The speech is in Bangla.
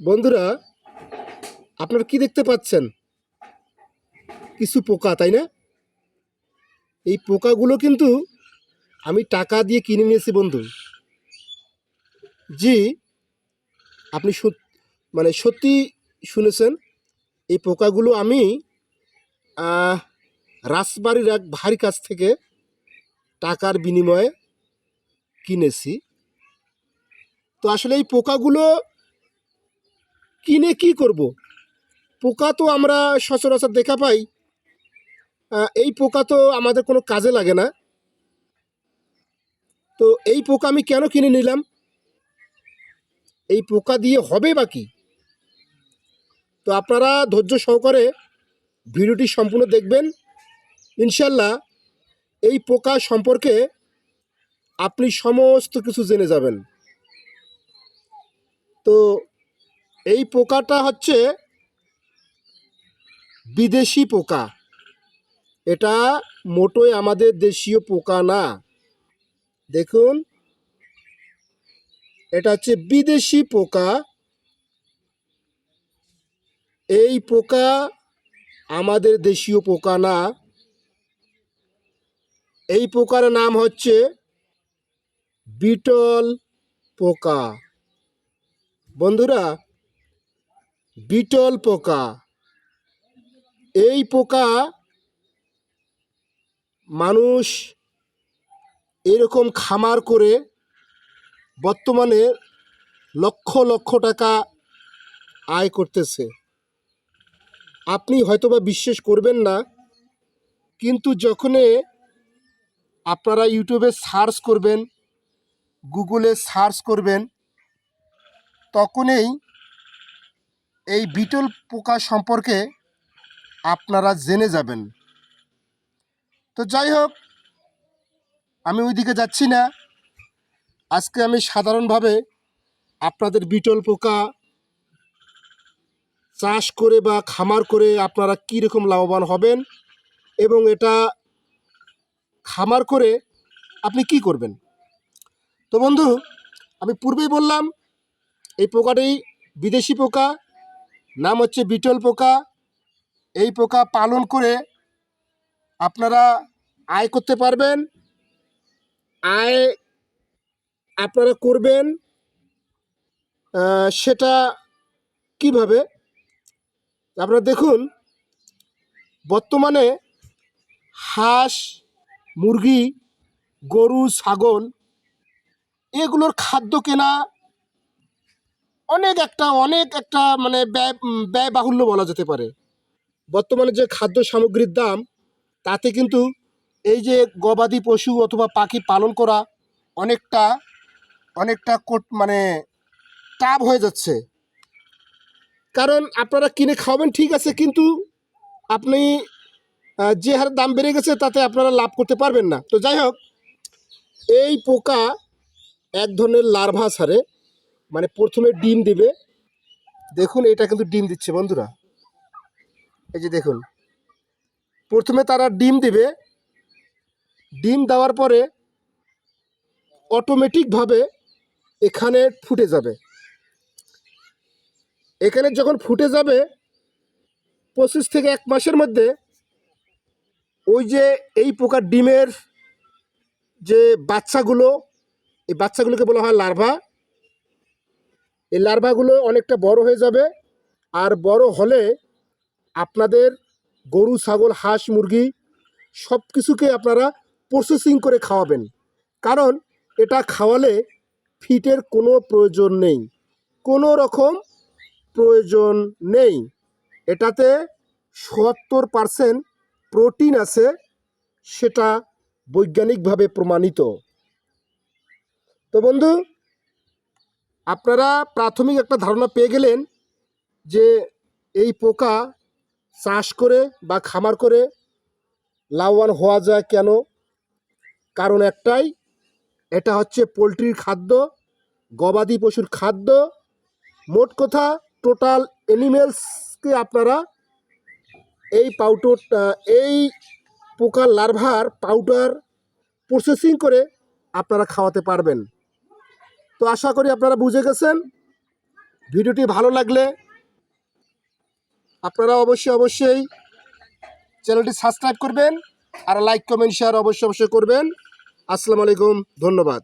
বন্ধুরা, আপনারা কি দেখতে পাচ্ছেন? কিছু পোকা, তাই না? এই পোকাগুলো কিন্তু আমি টাকা দিয়ে কিনে নিয়েছি, বন্ধু। জি, আপনি মানে সত্যি শুনেছেন, এই পোকাগুলো আমি রাসবাড়ির এক ভারী কাছ থেকে টাকার বিনিময়ে কিনেছি। তো আসলে এই পোকাগুলো কিনে কি করব? পোকা তো আমরা সচরাচর দেখা পাই। এই পোকা তো আমাদের কোনো কাজে লাগে না। তো এই পোকা আমি কেন কিনে নিলাম? এই পোকা দিয়ে হবে বা কি? তো আপনারা ধৈর্য সহকারে ভিডিওটি সম্পূর্ণ দেখবেন। ইনশাল্লাহ এই পোকা সম্পর্কে আপনি সমস্ত কিছু জেনে যাবেন। তো এই পোকাটা হচ্ছে বিদেশি পোকা। এটা মোটোই আমাদের দেশীয় পোকা না। দেখুন, এটা হচ্ছে বিদেশি পোকা। এই পোকা আমাদের দেশীয় পোকা না। এই পোকার নাম হচ্ছে বিটল পোকা। বন্ধুরা বিটল পোকা। এই পোকা মানুষ এরকম খামার করে বর্তমানে লক্ষ লক্ষ টাকা আয় করতেছে। আপনি হয়তোবা বিশ্বাস করবেন না, কিন্তু যখনই আপনারা ইউটিউবে সার্চ করবেন, গুগলে সার্চ করবেন, তখনই এই বিটল পোকা সম্পর্কে আপনারা জেনে যাবেন। তো যাই হোক, আমি ওইদিকে যাচ্ছি না। আজকে আমি সাধারণভাবে আপনাদের বিটল পোকা চাষ করে বা খামার করে আপনারা কীরকম লাভবান হবেন এবং এটা খামার করে আপনি কি করবেন? তো বন্ধু, আমি পূর্বেই বললাম, এই পোকাটি বিদেশি পোকা নাম হচ্ছে বিটল পোকা। এই পোকা পালন করে আপনারা আয় করতে পারবেন। আয় আপনারা করবেন সেটা কীভাবে? আপনারা দেখুন, বর্তমানে হাঁস, মুরগি, গরু, ছাগল, এগুলোর খাদ্য কেনা অনেক একটা অনেক একটা মানে ব্যয় উম, ব্যয়বাহুল্য বলা যেতে পারে। বর্তমানে যে খাদ্য সামগ্রীর দাম তাতে কিন্তু এই যে গবাদি পশু অথবা পাখি পালন করা অনেকটা অনেকটা কোট মানে টাপ হয়ে যাচ্ছে। কারণ আপনারা কিনে খাওয়াবেন ঠিক আছে কিন্তু আপনি যে হারে দাম বেড়ে গেছে তাতে আপনারা লাভ করতে পারবেন না। তো যাই হোক এই পোকা এক ধরনের লার্ভা ছাড়ে মানে প্রথমে ডিম দিবে। দেখুন, এটা কিন্তু ডিম দিচ্ছে বন্ধুরা। এই যে দেখুন, প্রথমে তারা ডিম দিবে। ডিম দেওয়ার পরে অটোমেটিকভাবে এখানে ফুটে যাবে। এখানে যখন ফুটে যাবে, পঁচিশ থেকে এক মাসের মধ্যে ওই যে এই পোকার ডিমের যে বাচ্চাগুলো, এই বাচ্চাগুলোকে বলা হয় লার্ভা। এই লার্ভাগুলো অনেকটা বড় হয়ে যাবে। আর বড় হলে আপনাদের গরু, ছাগল, হাঁস, মুরগি সব কিছুকে আপনারা প্রসেসিং করে খাওয়াবেন। কারণ এটা খাওয়ালে ফিটের কোনো প্রয়োজন নেই। কোনো রকম প্রয়োজন নেই। এটাতে সত্তর পারসেন্ট প্রোটিন আছে, সেটা বৈজ্ঞানিকভাবে প্রমাণিত। তো বন্ধু আপনারা প্রাথমিক একটা ধারণা পেয়ে গেলেন যে এই পোকা চাষ করে বা খামার করে লাভবান হওয়া যায় কেন? কারণ একটাই, এটা হচ্ছে পোলট্রির খাদ্য, গবাদি পশুর খাদ্য। মোট কথা, টোটাল অ্যানিমেলসকে আপনারা এই পাউডার, এই পোকার লার্ভার পাউডার প্রসেসিং করে আপনারা খাওয়াতে পারবেন। তো আশা করি আপনারা বুঝে গেছেন। ভিডিওটি ভালো লাগলে আপনারা অবশ্যই অবশ্যই চ্যানেলটি সাবস্ক্রাইব করবেন আর লাইক, কমেন্ট, শেয়ার অবশ্যই অবশ্যই করবেন। আসসালামু আলাইকুম, ধন্যবাদ।